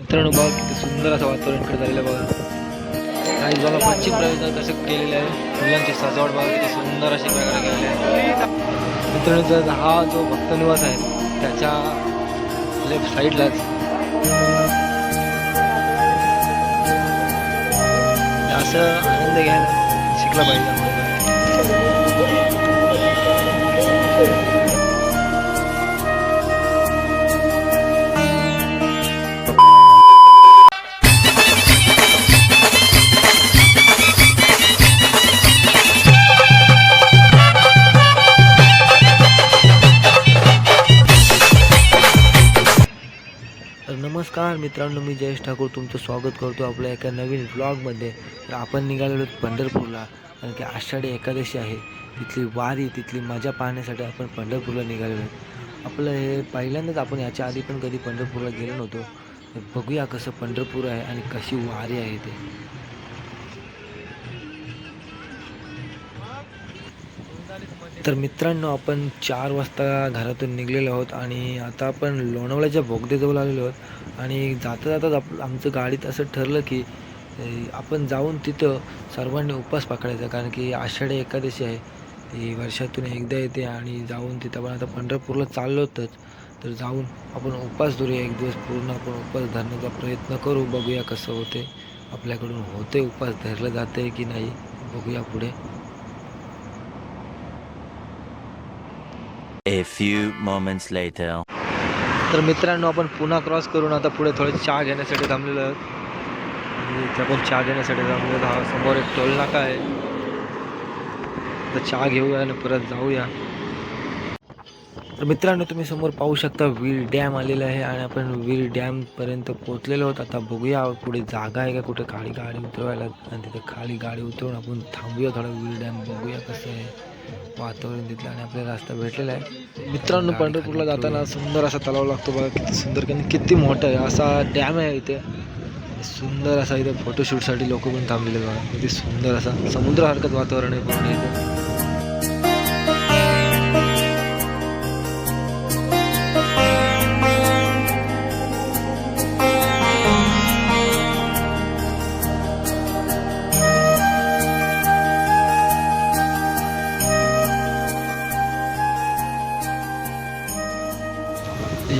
मित्रांनो बघा किती सुंदर असं वातावरण इकडे झालेलं आहे बघा काही बघा पश्चिम प्रवेश कसं केलेलं आहे. फुलांची सजावट बघा किती सुंदर अशा प्रकारे केलेली आहे. मित्रांनो जर हा जो भक्तनिवास आहे त्याच्या लेफ्ट साईडलाच असं आनंद घ्यायला शिकला पाहिजे. नमस्कार मित्रांनो मी जयेश ठाकूर तुमचं स्वागत करतो आपल्या एका नवीन ब्लॉगमध्ये तर आपण निघालेलो पंढरपूरला कारण की आषाढी एकादशी आहे. तिथली वारी तिथली मजा पाहण्यासाठी आपण पंढरपूरला निघालेलो आपलं हे पहिल्यांदाच आपण याच्या आधी पण कधी पंढरपूरला गेलो नव्हतो. तर बघूया कसं पंढरपूर आहे आणि कशी वारी आहे ते. तर मित्रांनो आपण चार वाजता घरातून निघलेलो आहोत आणि आता आपण लोणावळ्याच्या बोगदेजवळ आलेलो आहोत. आणि जाता जाताच आप आमचं गाडीत असं ठरलं की आपण जाऊन तिथं सर्वांनी उपवास पकडायचा कारण की आषाढी एकादशी आहे. ती वर्षातून एकदा येते आणि जाऊन तिथं आपण आता पंढरपूरला चाललो होतच तर जाऊन आपण उपवास धरूया एक दिवस पूर्ण आपण उपवास धरण्याचा प्रयत्न करू बघूया कसं होते. आपल्याकडून होते उपवास धरलं जाते की नाही बघूया पुढे. A few moments later. तर मित्रांनो आपण पुन्हा क्रॉस करून आता पुढे थोडे चहा घेण्यासाठी थांबलेलो आहोत. इथे आपण चहा घेण्यासाठी थांबलेलो हा समोर एक टोल नाका आहे. तर चहा घेऊया आणि परत जाऊया. तर मित्रांनो तुम्ही समोर पाहू शकता वीर डॅम आलेला आहे आणि आपण वीर डॅमपर्यंत पोहोचलेलो आहोत. आता बघूया पुढे जागा आहे का कुठे खाली गाडी उतरवायला. आणि तिथे खाली गाडी उतरवून आपण थांबूया थोडा. वीर डॅम बघूया कसं आहे. वातावरण तिथलं आणि आपल्याला रस्ता भेटलेला आहे. मित्रांनो पंढरपूरला जाताना सुंदर असा तलाव लागतो बघा. किती सुंदर कारण किती मोठा आहे. असा डॅम आहे इथे. सुंदर असा इथे फोटोशूटसाठी लोक पण थांबलेले बघा. किती सुंदर असा समुद्रासारखंच वातावरण आहे पूर्ण इथे.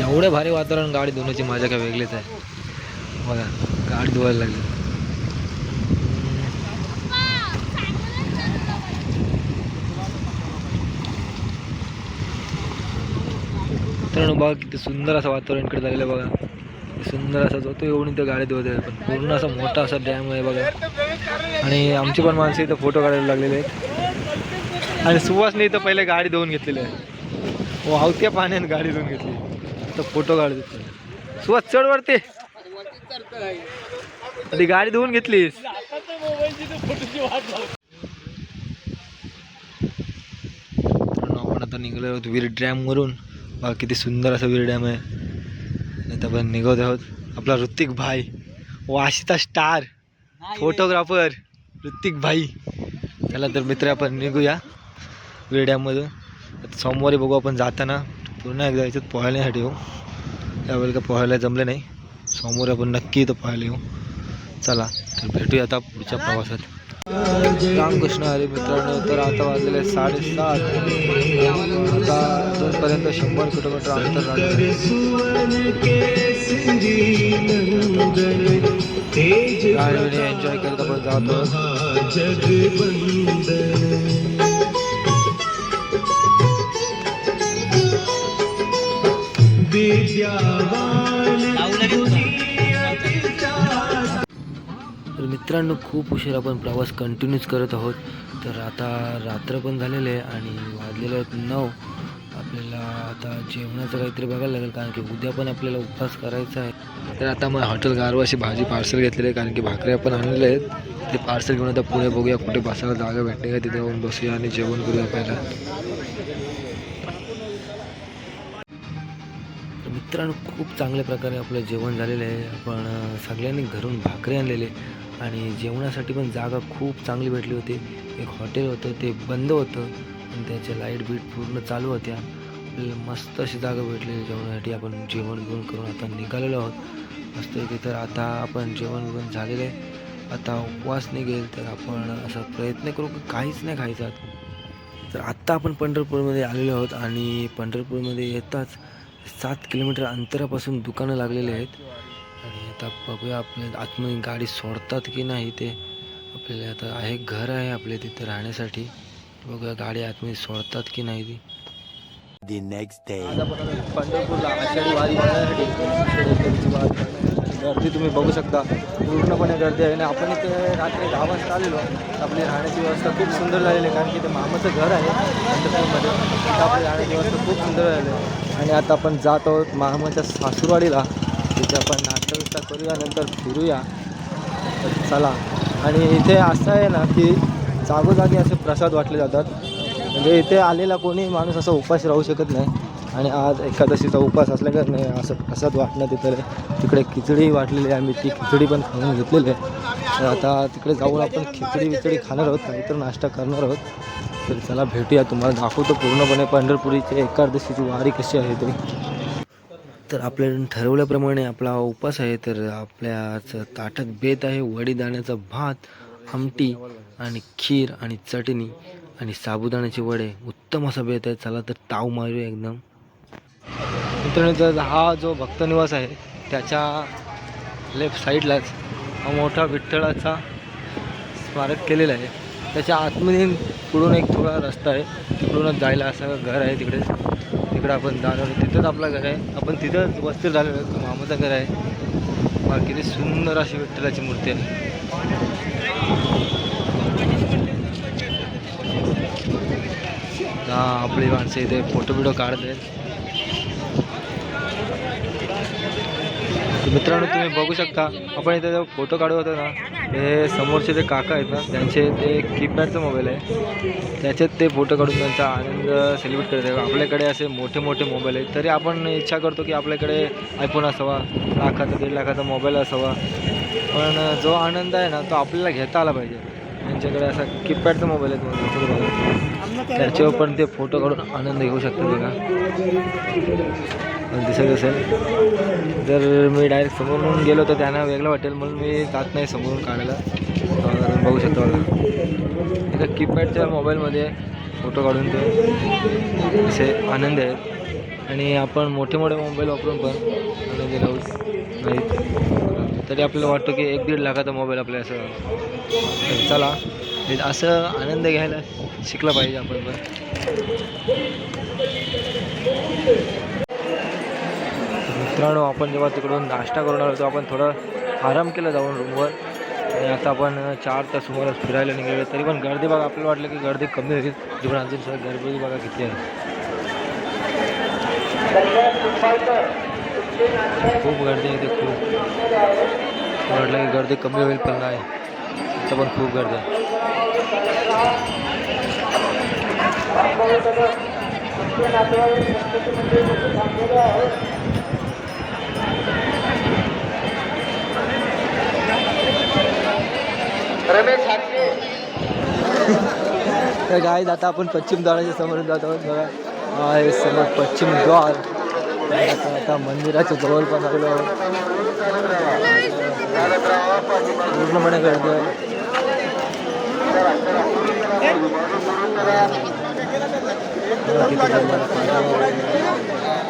एवढे भारी वातावरण गाडी धुण्याची माझ्या काय वेगळीच आहे. बघा गाडी धुवायला लागली. मित्रांनो बघा किती सुंदर असं वातावरण इकडे झालेलं आहे बघा. सुंदर सुंदर जो तो एवढी इथं गाडी धुवत आहे. पण पूर्ण असा मोठा असा डॅम आहे बघा. आणि आमची पण माणसं इथं फोटो काढायला लागलेले आहेत. आणि सुवासने इथं पहिले गाडी धुवून घेतलेली आहे. वावत्या पाण्यात गाडी धुवून घेतली. तर फोटो काढू सुवास चढ वरते. ती गाडी धुवून घेतलीस. आपण आता निघालो आहोत वीर डॅमवरून बा किती सुंदर असं वीर डॅम आहे. नाही आता आपण निघत आहोत. आपला ऋतिक भाई वाशिता स्टार फोटोग्राफर ऋतिक भाई. चला तर मित्र आपण निघूया वीर डॅममधून आता सोमवारी बघू आपण जाताना. पुन्हा एकदा याच्यात पोहायण्यासाठी येऊ. त्यावेळेला का पोहायला जमले नाही. समोर आपण नक्की इथं पोहायला येऊ. चला तर भेटूया आता पुढच्या प्रवासात. रामकृष्ण हरी मित्रांनो तर आता वाजलेले साडेसात. आता अजूनपर्यंत शंभर किलोमीटर अंतर राहिलं गाडीने एन्जॉय करत आपण जातो. तर मित्रांनो खूप उशीर आपण प्रवास कंटिन्यूच करत आहोत. तर आता रात्र पण झालेलं आहे आणि वाजलेले आहेत नऊ. आपल्याला आता जेवणाचं काहीतरी बघायला लागेल कारण की उद्या पण आपल्याला उपवास करायचा आहे. तर आता मग हॉटेल गारवाशी भाजी पार्सल घेतलेली आहे कारण की भाकऱ्या पण आणलेल्या आहेत. ते पार्सल घेऊन आता पुढे बघूया कुठे बसायला जागा भेटते का तिथे जाऊन बसूया आणि जेवण करूया पहिला. मित्रांनो खूप चांगल्या प्रकारे आपलं जेवण झालेलं आहे. आपण सगळ्यांनी घरून भाकरी आणलेले आणि जेवणासाठी पण जागा खूप चांगली भेटली होती. एक हॉटेल होतं ते बंद होतं. आणि त्याच्या लाइट बीट पूर्ण चालू होत्या. आपल्याला मस्त अशी जागा भेटली जेवणासाठी. आपण जेवण बिवण करून आता निघालेलो आहोत. मस्त की तर आता आपण जेवण बिवण झालेलं आहे. आता उपवास निघेल तर आपण असा प्रयत्न करू की काहीच नाही खायचं. तर आत्ता आपण पंढरपूरमध्ये आलेलो आहोत. आणि पंढरपूरमध्ये येताच सात किलोमीटर अंतरापासून दुकानं लागलेली आहेत. आणि आता बघूया आपल्या आतमध्ये गाडी सोडतात की नाही ते. आपल्याला आता आहे घर आहे आपल्या तिथे राहण्यासाठी. बघूया गाडी आतमध्ये सोडतात की नाही ती. The next day. पंढरपूरला आषाढी वारी वारी बघण्यासाठी. गर्दी तुम्ही बघू शकता. पूर्णपणे गर्दी आहे. आणि आपण इथे रात्री दहा वाजता आलेलो आपली राहण्याची व्यवस्था खूप सुंदर झालेली आहे. कारण की ते मामाचं घर आहे पंढरपूरमध्ये. आपली राहण्याची व्यवस्था खूप सुंदर झालेली आहे. आणि आता आपण जात आहोत मामाच्या सासूरवाडीला. तिथे आपण नाश्ता करूया नंतर फिरूया. तर चला. आणि इथे असं आहे ना की जागोजागी असे प्रसाद वाटले जातात. म्हणजे इथे आलेला कोणी माणूस असा उपास राहू शकत नाही. आणि आज एकादशीचा उपास नाही असं प्रसाद वाटणं तिथे तिकडे खिचडी वाटलेली आहे. आम्ही ती खिचडी पण खाऊन घेतलेली आहे. आता तिकडे जाऊन आपण खिचडी विचडी खाणार आहोत. काहीतरी नाश्ता करणार आहोत. तर चला भेटूया तुम्हाला. दाखवतो पूर्णपणे पंढरपुरीची एकादशीची वारी कशी आहे ते. तर आपल्या ठरवल्याप्रमाणे आपला उपास आहे तर आपल्याच ताटात बेत आहे वडी दाण्याचा भात आमटी आणि खीर आणि चटणी आणि साबुदाण्याचे वडे. उत्तम असा बेत आहे. चला तर ताव मारूया एकदम. मित्रांनो तर हा जो भक्तनिवास आहे त्याच्या लेफ्ट साईडलाच हा मोठा विठ्ठलाचा स्मारक केलेलं आहे. त्याच्या आतमध्ये पुढून एक थोडा रस्ता आहे. तिकडूनच जायला असं घर आहे तिकडे. तिकडं आपण जाणार तिथंच आपलं घर आहे. आपण तिथंच वस्त्र झालेलो मामाचं घर आहे. बघा किती सुंदर अशी विठ्ठलाची मूर्ती आहे. हा आपली माणसं इथे फोटो बिटो काढत आहेत. मित्रांनो तुम्ही बघू शकता. आपण इथे जो फोटो काढू होतो ना. हे समोरचे जे काका आहेत ना त्यांचे ते कीपॅडचा मोबाईल आहे. त्याच्यात ते फोटो काढून त्यांचा आनंद सेलिब्रेट करत आहे आपल्याकडे असे मोठे मोठे मोबाईल आहेत. तरी आपण इच्छा करतो की आपल्याकडे आयफोन असावा लाखाचा दीड लाखाचा मोबाईल असावा. पण जो आनंद आहे ना तो आपल्याला घेता आला पाहिजे. त्यांच्याकडे असा कीपॅडचा मोबाईल आहे तुम्हाला दिसतो बघा. त्याच्यावर पण ते फोटो काढून आनंद घेऊ शकतो ते का? दिसत असेल जर मी डायरेक्ट समोरून गेलो तर त्यांना वेगळं वाटेल म्हणून मी जात नाही समोरून काढायला. बघू शकतो बघा. एका कीपॅडच्या मोबाईलमध्ये फोटो काढून ते असे आनंद आहेत. आणि आपण मोठे मोठे मोबाईल वापरून पण आनंद घेऊ नाहीत. तरी आपल्याला वाटतं की एक दीड लाखाचा मोबाईल आपल्या असं चला. असं आनंद घ्यायला शिकलं पाहिजे आपण पण. मित्रांनो आपण जेव्हा तिकडून नाश्ता करून आलो तेव्हा आपण थोडं आराम केला जाऊन रूमवर आणि आता आपण चार तास सुमारास फिरायला निघालो तरी पण गर्दी बघा आपल्याला वाटलं की गर्दी कमी होईल पण अजून सर गर्दी बघा किती आहे. खूप गर्दी आहे खूप. वाटलं की गर्दी कमी होईल पण नाही. इथं पण खूप गर्दी आहे. तर काय आता आपण पश्चिम द्वाराच्या समोर जात आहोत. बघा. हा आहे समोर पश्चिम द्वार. आता आता मंदिराच्या जवळ पण आलेलो आहोत पूर्णपणे गर्दी आहे बघा किती गर्दी आहे. तर मित्रांनो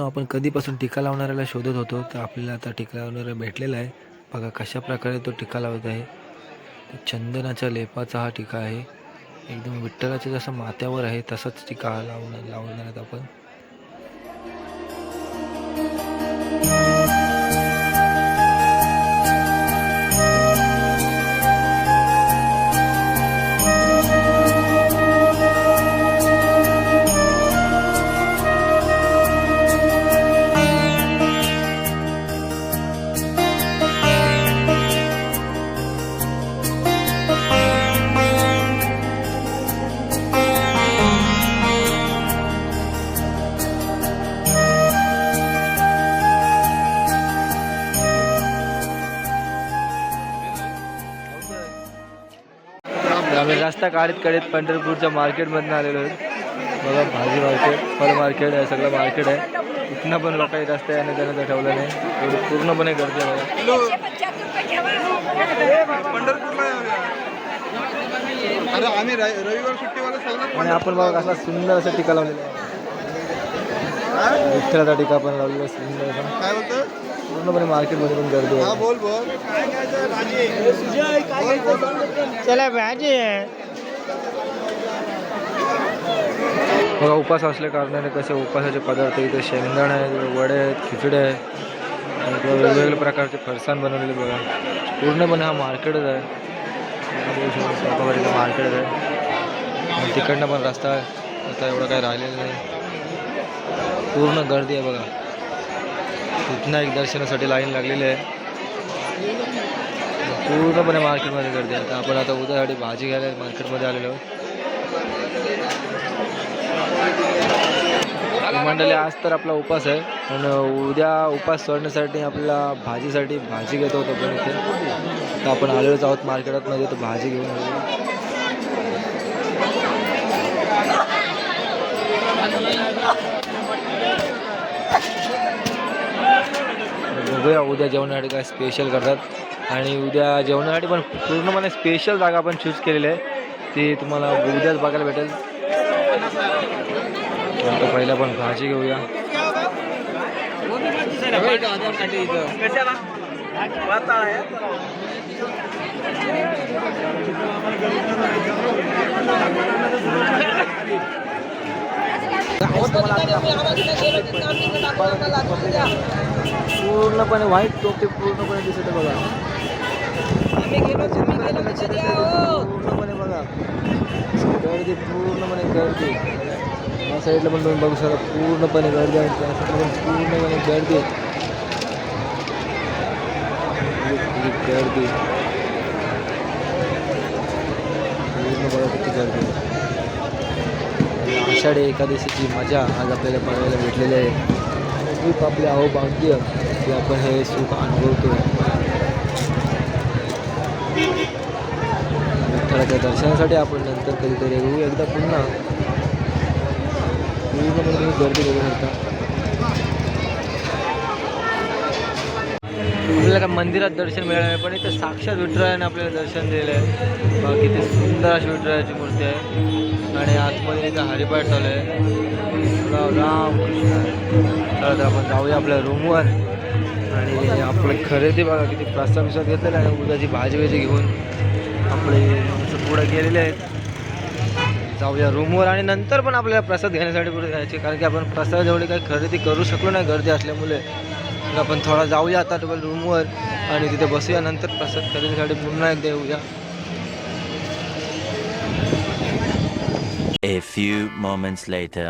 आपण कधीपासून टीका लावणाऱ्याला शोधत होतो तर आपल्याला आता टीका लावणारा भेटलेला आहे. बघा कशा प्रकारे तो टीका लावत आहे. चंदनाच्या लेपाचा हा टिका आहे. एकदम विठ्ठलाच्या जसं माथ्यावर आहे तसाच टिका हा लावून लावणार आपण काढत काढत पंढरपूरच्या मार्केटमधून आलेलो आहेत बघा भाजी मार्केट फळ मार्केट आहे सगळं मार्केट आहे. इथनं पण लोक येत असते आणि त्यानं तर ठेवलं नाही. एवढी पूर्णपणे गर्दी आहे. आणि आपण बघा कसला सुंदर असं टीका लावलेला आहे. विठ्ठलाचा टीका पण लावलेला आहे सुंदर असा. काय होतं पूर्णपणे मार्केटमध्ये पण गर्दी हा आहे चला भाजी. बघा उपास असल्या कारणाने कसे उपासाचे पदार्थ इथे शेंगदाणे आहे वडे आहेत खिचडे आहे. आणि इकडे वेगवेगळ्या प्रकारचे फरसाण बनवलेले बघा. पूर्णपणे हा मार्केटच आहे. मार्केटच आहे. आणि तिकडनं पण रस्ता आहे. आता एवढं काही राहिलेलं नाही. पूर्ण गर्दी आहे बघा. तिथनं एक दर्शनासाठी लाईन लागलेली आहे. पूर्णपणे मार्केटमध्ये गर्दी आहे. आता आपण आता उद्यासाठी भाजी घ्यायला मार्केटमध्ये आलेलो आहोत. मंडळी आज तर आपला उपास आहे. पण उद्या उपास सोडण्यासाठी आपल्याला भाजीसाठी भाजी घेत होतो पण इथे. तर आपण आलेलोच आहोत म्हणजे तर भाजी घेऊन आलेलो. बघूया उद्या जेवणासाठी काय स्पेशल करतात. आणि उद्या जेवणासाठी पण पूर्णपणे स्पेशल जागा आपण चूज केलेली आहे. ती तुम्हाला उद्याच बघायला भेटेल. आता पहिला पण भाजी घेऊया. पूर्णपणे व्हाईट टोपे पूर्णपणे दिसत आहे बघा पूर्णपणे बघा. गर्दी पूर्णपणे गर्दी. साईडला पण तुम्ही बघू शकता पूर्णपणे गर्दी आहे. त्या पण पूर्णपणे गर्दी गर्दी पूर्ण बघा किती गर्दी आषाढी एकादशीची मजा आज आपल्याला बघायला भेटलेली आहे. खूप आपले अहो भाग्य की आपण हे सुख अनुभवतो विठ्ठलाच्या दर्शनासाठी आपण नंतर कधीतरी येऊ. एकदा पुन्हा पूर्णपणे तुम्ही गर्दी बघू शकता आपल्याला काय मंदिरात दर्शन मिळालं आहे पण इथं साक्षात विठ्ठलाने आपल्याला दर्शन दिलेलं आहे. बाकी किती सुंदर अशी विठ्ठलाची मूर्ती आहे. आणि आतमध्ये इथं हरिपाठ चालू आहे. राम कृष्ण. तर आपण जाऊया आपल्या रूमवर आणि आपलं खरेदी बघा किती प्रस्ताव विस्ताव घेतलेला आहे. आणि उद्याची भाजी वेजी घेऊन आपले पुढं गेलेले आहेत. जाऊया रूमवर आणि नंतर पण आपल्याला प्रसाद घेण्यासाठी पुढे जायचे. कारण की आपण प्रसाद जेवढी काही खरेदी करू शकलो नाही गर्दी असल्यामुळे. आपण थोडा जाऊया आता डबल रूमवर आणि तिथे बसूया. नंतर प्रसाद खरेदीसाठी पुन्हा एकदा येऊया. A few moments later.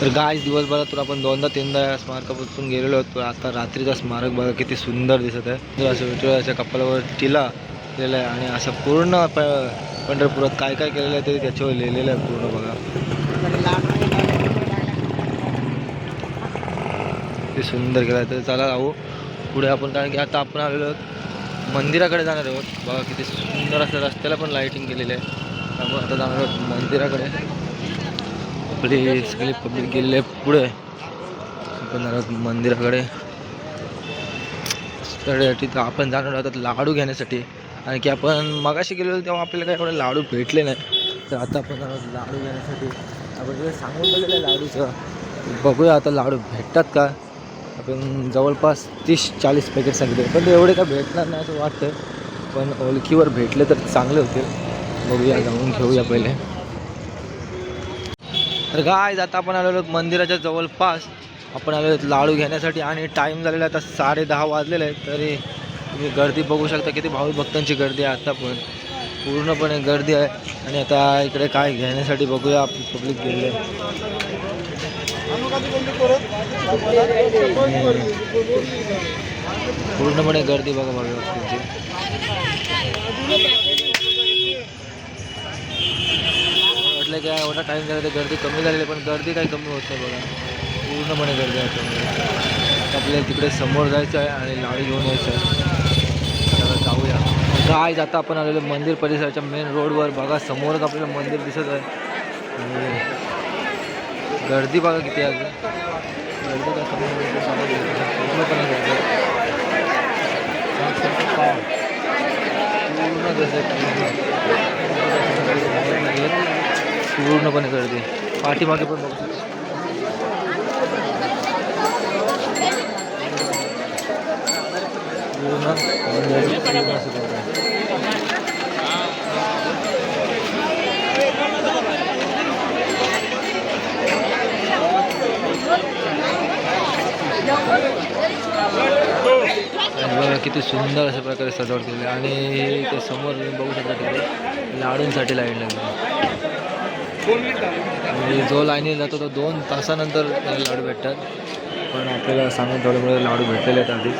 तर गाय दिवसभरात तर आपण दोनदा तीनदा या स्मारकापासून गेलेलो आहोत. पण आता रात्रीचा स्मारक बघा किती सुंदर दिसत आहे. असं विठ्ठलाच्या कपालावर टिला लिहिलेला आहे आणि असं पूर्ण पंढरपुरात काय काय केलेलं आहे ते त्याच्यावर लिहिलेलं आहे पूर्ण बघा. ते सुंदर केलं आहे. तर चला राहू. पुढे आपण कारण की आता आपण आलेलो मंदिराकडे जाणार आहोत. बघा किती सुंदर असं रस्त्याला पण लाईटिंग केलेली आहे. आपण आता जाणार आहोत मंदिराकडे. आपली सगळी पब्लिक गेलेली आहे पुढे. आपण जाणार आहोत मंदिराकडे. तर तिथं आपण जाणार आहोत. लाडू घेण्यासाठी. आणि की आपण मगाशी गेलो तेव्हा आपल्याला काय एवढे लाडू भेटले नाही. तर आता आपण लाडू घेण्यासाठी आपण तिथे सांगून दिलेलं आहे लाडूचं बघूया आता लाडू भेटतात का. आपण जवळपास तीस चाळीस पॅकेट सांगितले पण ते एवढे काय भेटणार नाही असं वाटतं पण ओळखीवर भेटले तर चांगले होतील बघूया जाऊन घेऊया पहिले. तर काय आता आपण आलेलो मंदिराच्या जवळपास. आपण आलेलो लाडू घेण्यासाठी आणि टाईम झालेला आहे आता साडे दहा वाजलेले आहेत. तरी तुम्ही गर्दी बघू शकता किती भाविक भक्तांची गर्दी आहे आता पण. पूर्णपणे गर्दी आहे. आणि आता इकडे काय घेण्यासाठी बघूया. पब्लिक गेले पूर्णपणे गर्दी बघा भाविक भक्तांची. म्हटलं की एवढा टाईम झाला तर गर्दी कमी झालेली आहे, पण गर्दी काही कमी होत नाही बघा. पूर्णपणे गर्दी आहे. आपल्याला तिकडे समोर जायचं आहे आणि लाडी घेऊन यायचं आहे. काय आता आपण आलेलो मंदिर परिसराच्या मेन रोडवर बघा समोरच आपल्याला मंदिर दिसत आहे. गर्दी बघा किती आहे गर्दी पूर्णपणे गर्दी. पूर्णपणे पाठीमागे पण बघू. शकतो पूर्ण मंदिर पूर्ण असं गर्दी आहे. आणि बघा किती सुंदर अशा प्रकारे सजावट केली आहे. आणि ते समोर तुम्ही बघू शकता तिकडे लाडूंसाठी लाईन लागली. म्हणजे जो लाईनीत जातो तो दोन तासानंतर त्याला लाडू भेटतात. पण आपल्याला सांगून ठेवल्यामुळे लाडू भेटलेले आहेत आधी.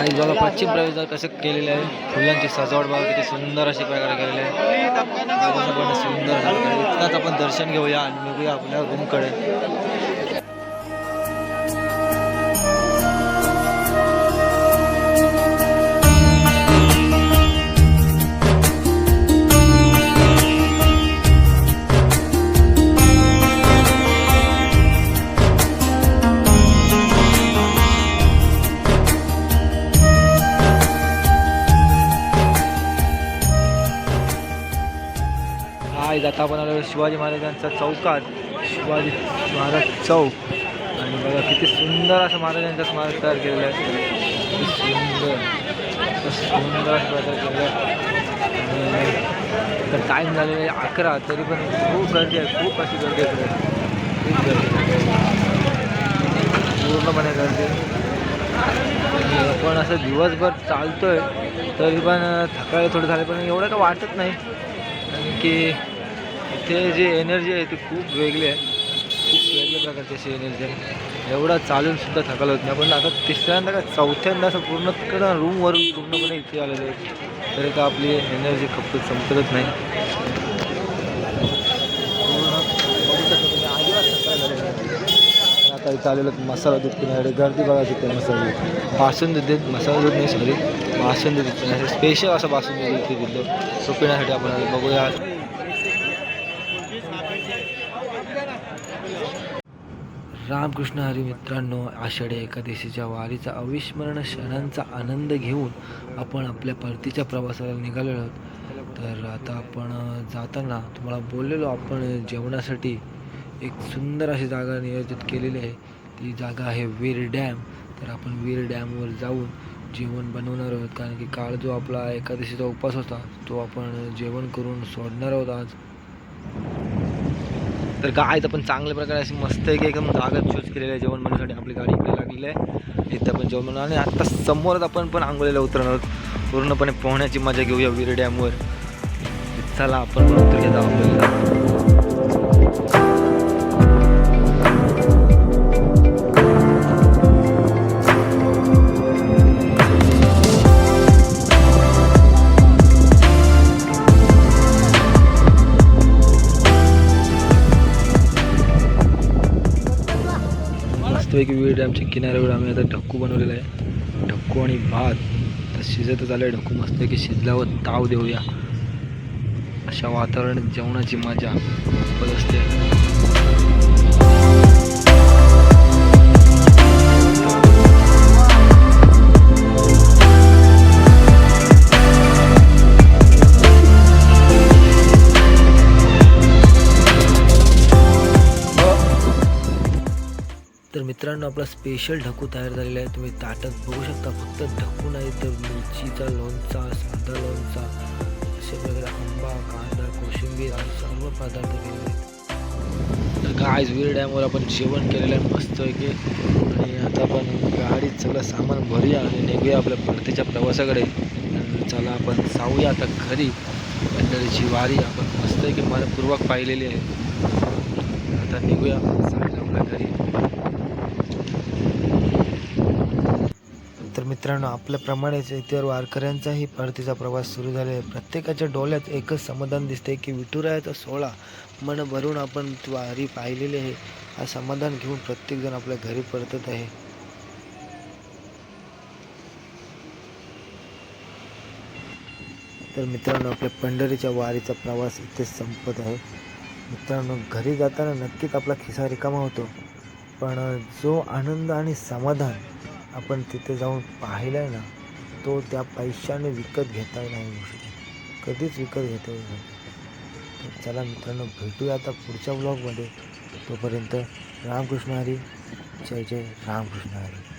आणि बघा पश्चिम प्रवेशद्वार कसं केलेलं आहे? फुलांची सजावट बघा किती सुंदर अशी प्रकारे केलेली आहे. पूर्णपणे सुंदर अशा आपण दर्शन घेऊया आणि निघूया आपल्या रूमकडे आज आता आपण आलो शिवाजी महाराजांचा चौकात. शिवाजी महाराज चौक. आणि बघा किती सुंदर असं महाराजांचा स्मारक तयार केलेलं आहे. किती सुंदर. सुंदर असं केलेलं आहे. तर टाईम झालेला आहे? अकरा. तरी पण खूप गर्दी आहे. खूप अशी गर्दी आहे खूप गर्दी पूर्णपणे गर्दी आहे. असं दिवसभर चालतोय तरी पण थकायला थोडं झालं पण एवढं काय वाटत नाही. कारण की इथे जी एनर्जी आहे ती खूप वेगळी आहे. खूप वेगळ्या प्रकारची अशी एनर्जी आहे. एवढा चालून सुद्धा थकाल होत नाही. पण आता तिसऱ्यांदा का चौथ्यांदा असं पूर्ण तिकडं रूमवरून पूर्णपणे इथे आलेलं आहे. तरी का आपली एनर्जी खपत संपतच नाही. नाही. आता इथं आलेलं मसाला दूध पिण्यासाठी गर्दी बघा किती मसाला दूध. बासुंद देत मसाला दूध नाही सॉरी बासुंदी दूध पिण्यासाठी स्पेशल असं बासुंदी दूध ते दिलं. सो पिण्यासाठी आपण बघूया. रामकृष्ण हरी मित्रांनो आषाढी एकादशीच्या वारीचा अविस्मरण क्षणांचा आनंद घेऊन आपण आपल्या परतीच्या प्रवासाला निघालेलो आहोत. तर आता आपण जाताना तुम्हाला बोललेलो आपण जेवणासाठी एक सुंदर अशी जागा नियोजित केलेली आहे. ती जागा आहे वीर डॅम. तर आपण वीर डॅमवर जाऊन जेवण बनवणार आहोत. कारण की काळ जो आपला एकादशीचा उपवास होता तो आपण जेवण करून सोडणार आहोत आज. तर काय पण चांगल्या प्रकारे अशी मस्त आहे की एकदम जागा चूज केलेलं आहे जेवण बनवण्यासाठी. आपली गाडी इकडे लागलेली आहे. इथं आपण जेवण बनवणार. आणि आत्ता समोरच आपण पण आंघोळीला उतरणार पूर्णपणे पोहण्याची मजा घेऊया वीर डॅमवर चला आपण पण उतरूया जाऊ. मस्तपैकी वीर डॅमच्या किनाऱ्यावर आम्ही आता ढक्कू बनवलेला आहे. ढक्कू आणि भात. तर शिजतच आलं आहे ढक्कू मस्तपैकी शिजल्यावर ताव देऊया. अशा वातावरणात जेवणाची मजा. असते. मित्रांनो आपला स्पेशल ढकू तयार झालेला आहे. तुम्ही ताटात बघू शकता. फक्त ढकू नाही तर मिरचीचा लोणचा साधा लोणचा असे वगैरे आंबा कांदा कोशिंबीर आणि सर्व पदार्थ केलेले आहेत. तर गायज वीर डॅमवर आपण जेवण केलेलं आहे. मस्तपैकी आणि आता आपण गाडीत सगळं सामान भरूया आणि निघूया आपल्या परतीच्या प्रवासाकडे. चला आपण जाऊया आता घरी. पंढरीची वारी आपण मस्तपैकी मनपूर्वक पाहिलेली आहे. आता निघूया जायला आपल्या घरी तर मित्रांनो आपल्याप्रमाणेच इतर वारकऱ्यांचाही परतीचा प्रवास सुरू झाला आहे. प्रत्येकाच्या डोळ्यात एकच समाधान दिसते की विठुरायाचा सोहळा मन भरून आपण वारी पाहिलेली आहे. हा समाधान घेऊन प्रत्येकजण आपल्या घरी परतत आहे. तर मित्रांनो आपल्या पंढरीच्या वारीचा प्रवास इथेच संपत आहे. मित्रांनो घरी जाताना नक्कीच आपला खिसा रिकामा होतो. पण जो आनंद आणि समाधान आपण तिथे जाऊन पाहिला आहे ना तो त्या पैशाने विकत घेता नाही येऊ शकत कधीच विकत घेता येऊ शकत तर चला मित्रांनो भेटूया आता पुढच्या ब्लॉगमध्ये तोपर्यंत रामकृष्ण हरी जय जय रामकृष्ण हरी.